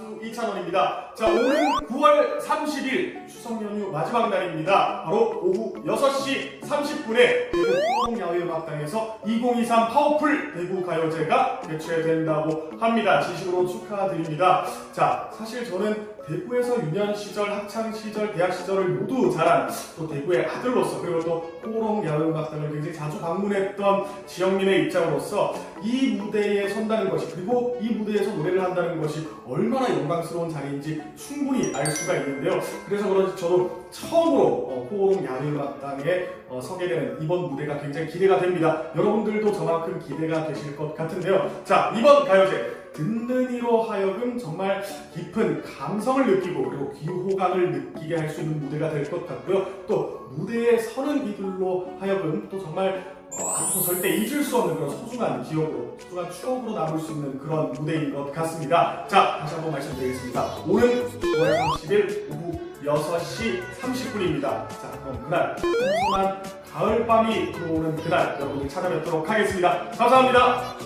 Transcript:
가수 이찬원입니다. 자, 오늘 9월 30일 추석 연휴 마지막 날입니다. 바로 오후 6시 30분에 대구 포동야외음악당에서 2023 파워풀 대구 가요제가 개최된다고 합니다. 진심으로 축하드립니다. 자, 사실 저는 대구에서 유년 시절, 학창 시절, 대학 시절을 모두 자란 또 대구의 아들로서 그리고 또 포롱 야외음악당을 굉장히 자주 방문했던 지영민의 입장으로서 이 무대에 선다는 것이 그리고 이 무대에서 노래를 한다는 것이 얼마나 영광스러운 자리인지 충분히 알 수가 있는데요. 그래서 그런지 저도 처음으로 어, 포롱 야외음악당에 어, 서게 되는 이번 무대가 굉장히 기대가 됩니다. 여러분들도 저만큼 기대가 되실 것 같은데요. 자 이번 가요제 듣는 이로 하여금 정말 깊은 감성을 느끼고 그리고 귀호강을 느끼게 할 수 있는 무대가 될 것 같고요. 또 무대에 서는 이들로 하여금 또 정말 어, 앞으로 절대 잊을 수 없는 그런 소중한 기억으로, 소중한 추억으로 남을 수 있는 그런 무대인 것 같습니다. 자, 다시 한번 말씀드리겠습니다. 오늘 9월 30일 오후 6시 30분입니다. 자, 그럼 그날 풍성한 가을밤이 들어오는 그날 여러분들 찾아뵙도록 하겠습니다. 감사합니다.